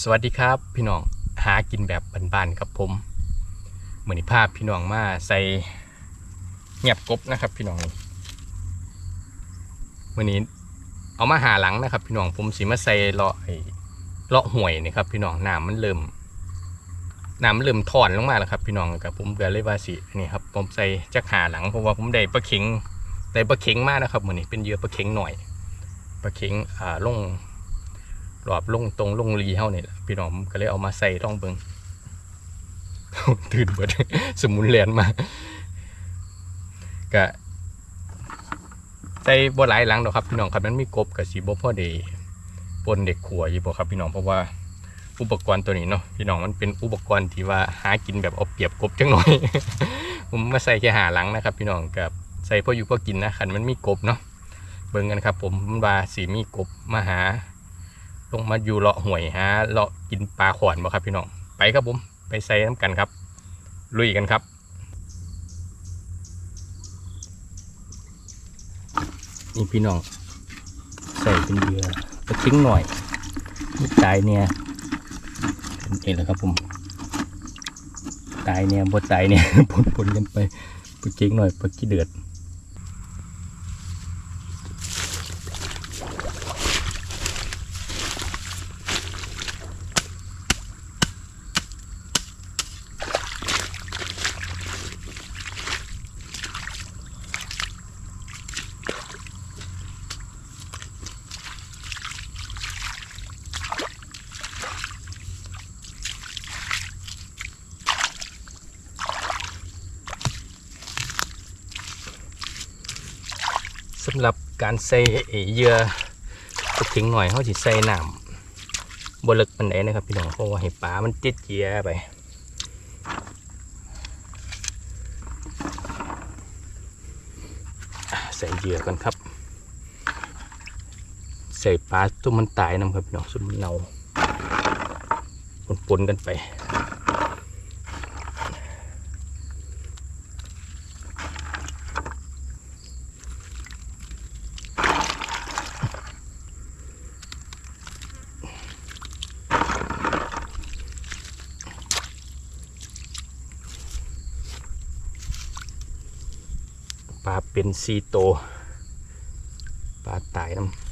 สวัสดีครับพี่น้องหากินแบบบ้านๆครับผมเหมือนภาพพี่น้องมาใส่เงียบกบนะครับ พี่น้องวันนี้เอามาหาหลังนะครับ พี่น้องผมสีมาใส่เลาะไอ้เลาะห่วยนี่ครับ พี่น้องน้ำมันเริ่มน้ำมันเริ่มถอนลงมาแล้วครับ พี่น้องกับผมเดือเลยว่าสินี่ครับผมใส่จักหาหลังเพราะว่าผมได้ปลาเข็งได้ปลาเข็งมากนะครับเหมือนนี้เป็นเยื่อปลาเข็งหน่อยปลาเข็งอ่าลง รอบลงตรงลงรีเฮานี่แหละพี่น้องก็เลยเอามาใส่ร่องเบิงตื่นเบิดสมุนแลนมาก็ใส่บ่หลายหลังดอกครับพี่น้องครับมันมีกบกับสีบ่พ่อเดีปนเด็กขัวอยู่บ่ครับพี่น้องเพราะว่าอุปกรณ์ตัวนี้เนาะพี่น้องมันเป็นอุปกรณ์ที่ว่าหากินแบบเอาเปรียบกบจังหน่อย ผมมาใส่แค่หาหลังนะครับ พี่น้องกับใส่พ่ออยู่พ่อกินนะคันมันมีกบเนาะเบิ่งกันครับ ผมว่าสีมีกบมาหา ลงมาอยู่เลาะห่วยฮะเลาะกินปลาขวานบ่ครับพี่น้องไปครับผมไปใส่น้ำกันครับ ลุยกันครับนี่พี่น้องใส่เป็นเหยื่อตะคิงหน่อยนี่ตายเนี่ยเองแหละครับผมตายเนี่ยบ่ตายเนี่ยปนปนๆกันไปปลาเก่งหน่อยปลาขี้เดือด การใส่เหยื่อตะคิงหน่อยเขาสิใส่น้ำบลึกมันไดนะครับพี่น้องเพราะว่าให้ปลามันติดเยื่อไปใส่เหยื่อกันครับ ใส่ปลาตัวมันตายน้ำครับพี่น้องสุดมันเน่าปนๆกันไป ปลาเป็นซีโต ปลาตายน้ำ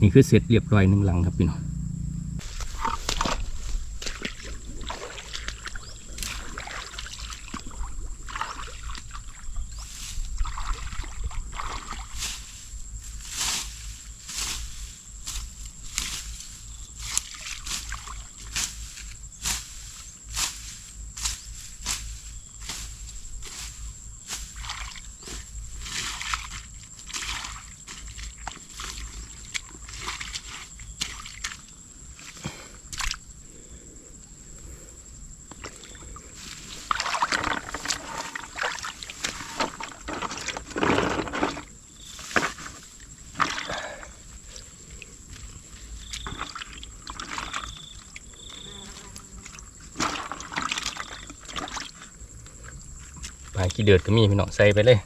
นี่คือเสร็จเรียบร้อยหนึ่งหลังครับพี่น้อง ขี้เดือดก็มีพี่น้องใส่ไปเลย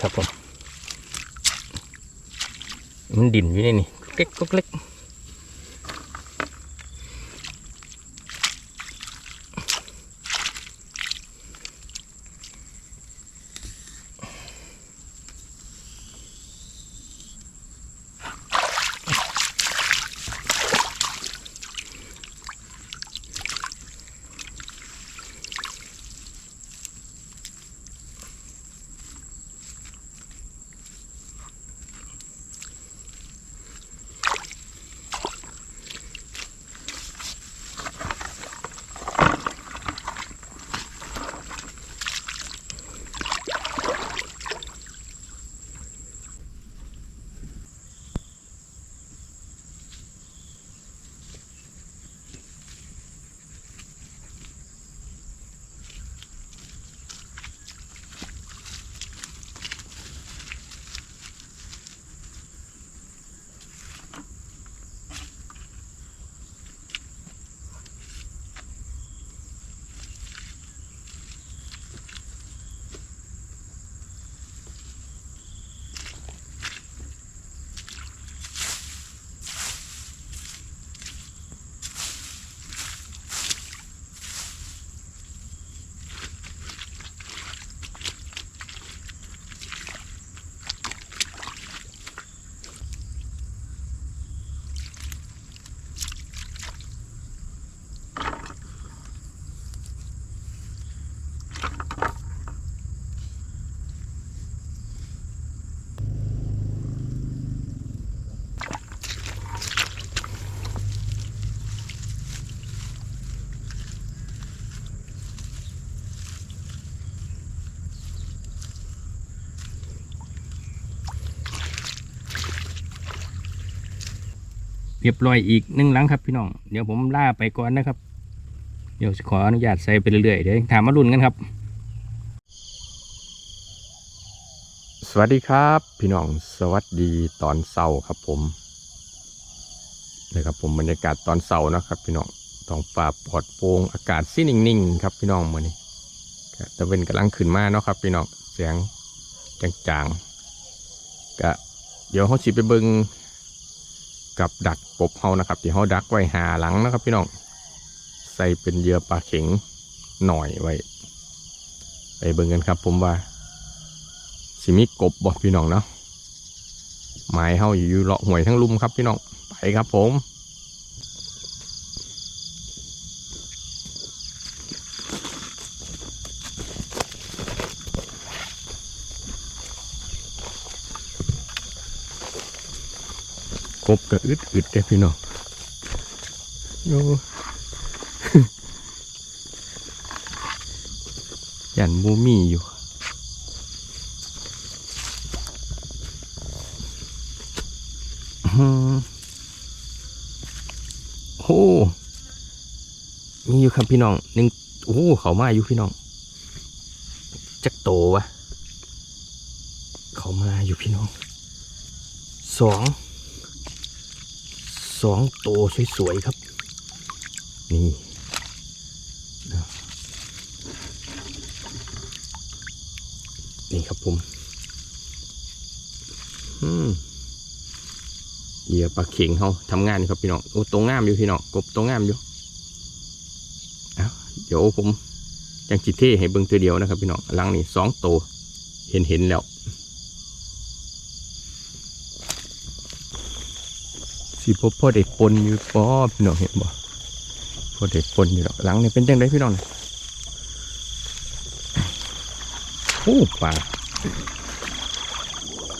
ครับผมมันดิ่นอยู่ในนี่เล็กก็เล็ก รียบร้อยอีกหนึ่งหลังครับพี่น้อง เดี๋ยวผมล่าไปก่อนนะครับ เดี๋ยวขออนุญาตใส่ไปเรื่อยๆเดี๋ยวถามมารุ่นกันครับ สวัสดีครับ พี่น้องสวัสดีตอนเสาร์ครับผมนะครับผมบรรยากาศตอนเสาร์นะครับ พี่น้องท้องฟ้าปลอดโปร่งอากาศซีนิ่งๆครับพี่น้องมื่อนี้ก็ตะเวนกำลังขึ้นมาเนาะครับ พี่น้องเสียงจางๆก็เดี๋ยวเขาสิไปเบิง กับดักกบเฮานะครับที่เฮาดักไว้หาหลังนะครับ พี่น้องใส่เป็นเหยื่อปลาเข็งหน่อยไว้ ไปเบิงกันครับ ผมว่า สิมีกบบ่พี่น้องเนาะหมายเฮาอยู่เลาะหวยทั้งลุ่มครับพี่น้องไปครับผม กบก็อึดอึดเด้พี่น้องโยยันบูมีอยู่อืมโอ้มีอยู่ครับพี่น้องหนึ่งโอ้เขามาอยู่พี่น้อง จักโตวะ เขามาอยู่พี่น้องสอง สองโตสวยๆครับ นี่นี่ครับผมอืมเหยื่อปลาเข็งเขาทำงานครับพี่น้องโอ้ตรงงามอยู่พี่น้องกบตรงงามอยู่เดี๋ยวผมจังจิตเท่ให้เบิ่งตัวเดียวนะครับพี่น้องหลังนี่สองโตวเห็นเห็นแล้ว สิพบพ่อเด็กปนอยู่ป้อพี่น้องเห็นบ่พ่อเด็กปนอยู่หรอกหลังนี่เป็นจังไดพี่น้องโอ้ปลา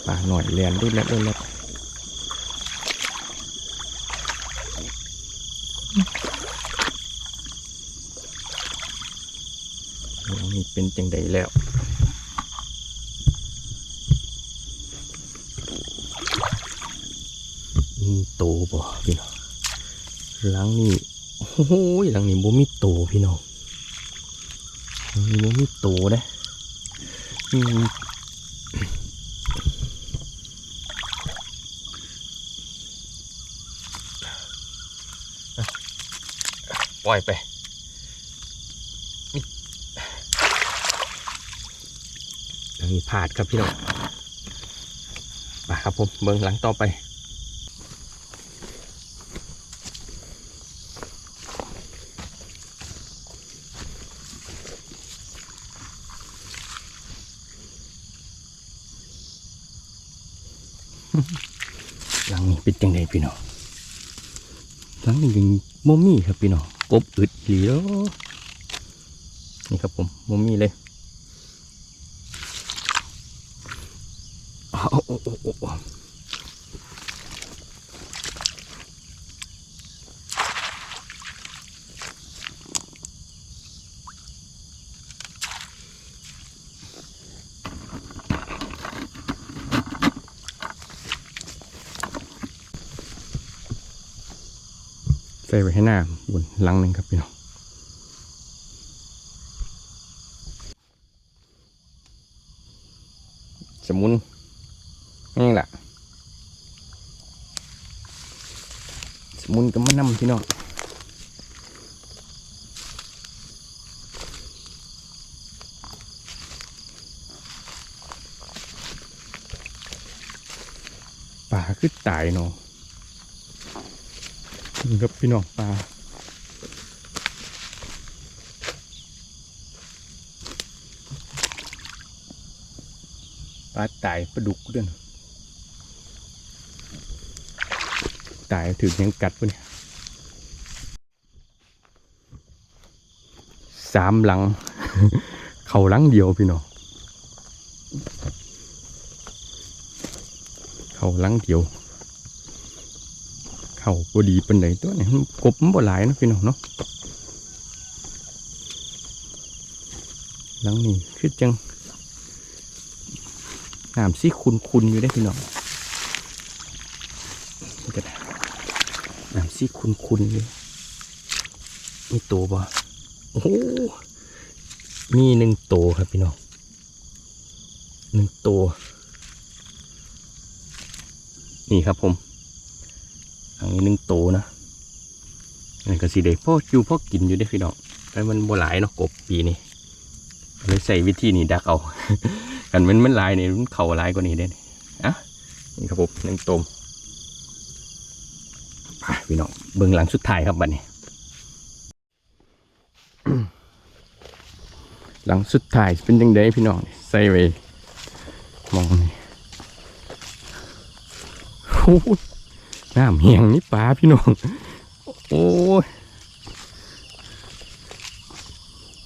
ปลาหน่อยเลียนด้วยแล้วด้วยแล้วนี่เป็นจังใดแล้วนี่โตบ่พี่น้อง หลังนี่โอ้โหลังนี่บ่มีโตพี่น้องนี่บ่มีโตนะปล่อยไปหลังนี้ผาดครับพี่น้องมาครับผมเบิ้งหลังต่อไป หลังนี้เป็นจังไดพี่น้องหลังนี้ยังโมมี่ครับพี่น้องกบอึดหลีแล้วนี่ครับผมโมมี่เลยโอ้โอ้โอ้ ใส่ไว้ให้หน้าบนหลังหนึ่งครับพี่น้องสมุนนี่แหละสมุนก็มานำพี่น้องป่าคือตายเนาะ นี่ครับพี่น้องปลาปลาตายปลาดุกด้วยนะตายถึงยังกัดปะเนี่ยสามหลัง เข่าหลังเดียวพี่น้องเข่าหลังเดียวาพอดีป็นไหนตัวนี่ยมันกบมันบ่หลายนะพี่น้องเนาะหลังนี้คือจังน้ำซี่คุณคุณอยู่ได้พี่น้องนี่ก็ได้สิคุณคุณเลยมีตัวบ่โอ้มีหนึ่งตัวครับพี่น้องหนึ่งตัวนี่ครับผม อันนี้หนึ่งโตนะอันนี้ก็สีเด็กพ่ออยู่พ่อกินอยู่ได้พี่น้องแต่มันบ่หลายเนาะกบปีนี้เลยใส่วิธีนี้ดักเอากันมันมันลายนี่มันเข่าลายกว่านี้เด้นี่อะนี่ครับผมหนึ่งตัวไปพี่น้องเบื้องหลังสุดท้ายครับบัดนี้ หลังสุดท้ายเป็นยังไงพี่น้องใส่ไว้มองนี่โอ้ย น้ำเหียงนี่ปลาพี่น้อง โอ้ย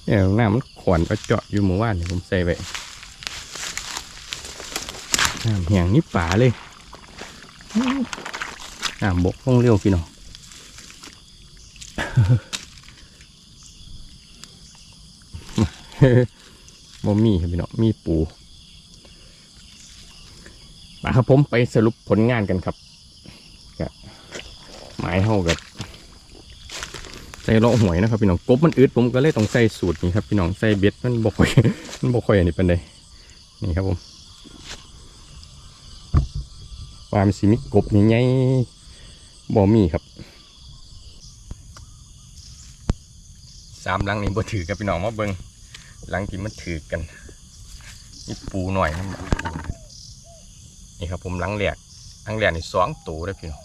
เดี๋ยวน้ำมันขวนก็เจาะอยู่หมู่บ้านนี่ผมใส่ไว้น้ำเหียงนี่ป่าเลยน้ำบกลงเร็วพี่น้องบ่มีครับพี่น้องมีปูมาครับผมไปสรุปผลงานกันครับ หมายเท่ากับใส่เลาะหวยนะครับพี่น้องกบมันอึดผมก็เลยต้องใส่สูตรนี้ครับพี่น้องใส่เบ็ดมันบ่ค่อยมันบ่ค่อยอันนี้เป็นไดนี่ครับผมความสิมิกบนี่ไงบ่มีครับสามหลังนี้บ่ถือกับพี่น้องมาเบิ่งหลังที่มันถือกันนี่ปูหน่อยนะปูนี่ครับผมหลังแหลกหลังแหลกนี่สองตัวเลยพี่น้อง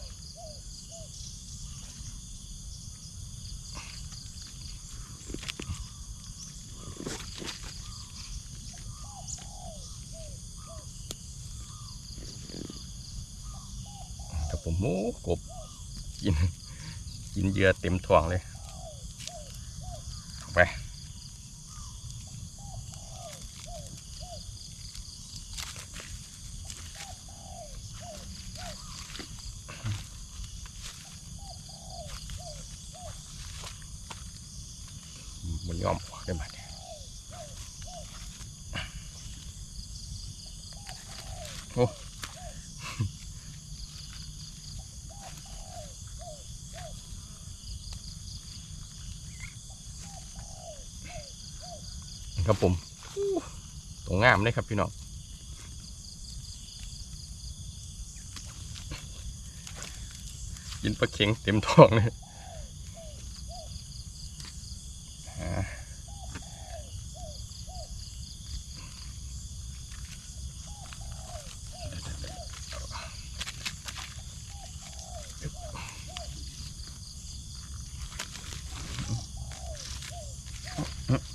ครับผมโอ้กบ กิน กินเยื่อเต็มท้องเลยไปมันยอมออกได้บัดเนี่ยโอ้ ครับผมตรงงามเลยครับพี่น้องกินปลาเค็งเต็มท้องเลย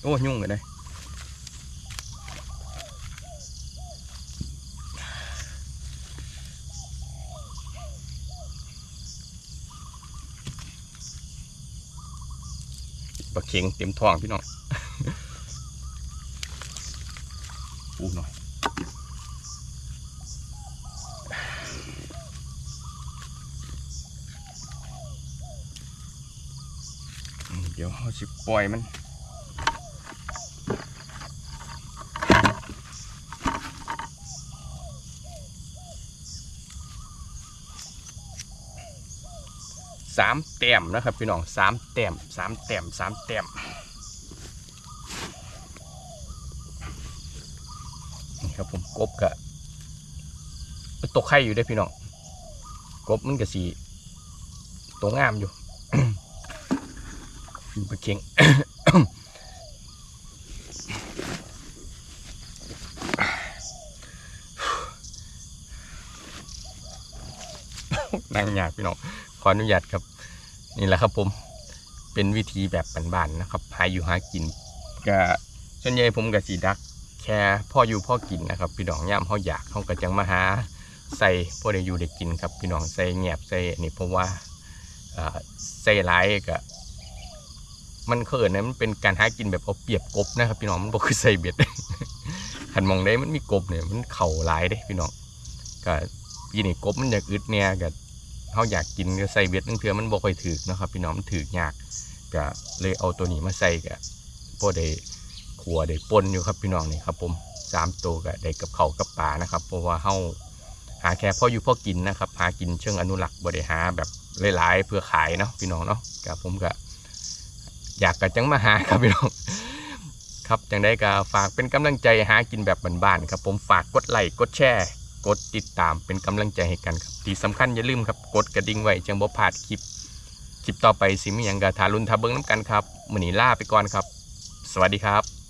โอ้ยุ่งเลย ปลาเค็งเต็มท้องพี่น้องปูหน่อยเดี๋ยวเขาสิปล่อยมัน สามแต้มนะครับพี่น้องสามแต้มสามแต้มสามแต้มนี่ครับผมกบกะตกไข่อยู่ได้พี่น้องกบมันกะสีตัวงามอยู่อยู่ปลาเค็งนั่งยากพี่น้องขออนุญาตครับ นี่แหละครับผมเป็นวิธีแบบบ้านๆนะครับหาอยู่หากินก็ส่วนใหญ่ผมกับสีดัก แค่พ่ออยู่พ่อกินนะครับ พี่น้องย่ามเขาอยากเขาก็จังมาหาใส่พ่อได้อยู่ได้กินครับ พี่น้องใส่แงบใส่นี่เพราะว่าใส่ร้ายก็มันเขินนะมันเป็นการหากินแบบเอาเปรียบกบนะครับ พี่น้องมันบอกคือใส่เบ็ดหันมองได้มันมีกบเนี่ยมันเข่าร้ายเด้พี่น้องก็ปีนี้กบมันอยากอึดเนี่ยก็ เขาอยากกินก็ใส่เบ็ดนึงเทือมันบ่ค่อยถือนะครับพี่น้องมันถือยากก็เลยเอาตัวนี้มาใส่กับพวกได้ขัวได้ปนอยู่ครับพี่น้องนี่ครับผมสามตัวก็ได้กับเขากับปลานะครับ เพราะว่าเฮาหาแค่พ่ออยู่พ่อกินนะครับหากินเชิงอนุรักษ์บ่ได้หาแบบหลายๆเพื่อขายเนาะพี่น้องเนาะกับผมก็อยากกะจังมาหาครับพี่น้องครับจังได้ก็ฝากเป็นกำลังใจหากินแบบบ้านๆครับผมฝากกดไลค์กดแชร์ กดติดตามเป็นกำลังใจให้กันครับที่สำคัญอย่าลืมครับกดกระดิ่งไว้จังบ่พลาดคลิป คลิปต่อไปสิมีหยังกะทารุนทาเบิงน้ำกันครับมื้อนี้ลาไปก่อนครับ สวัสดีครับ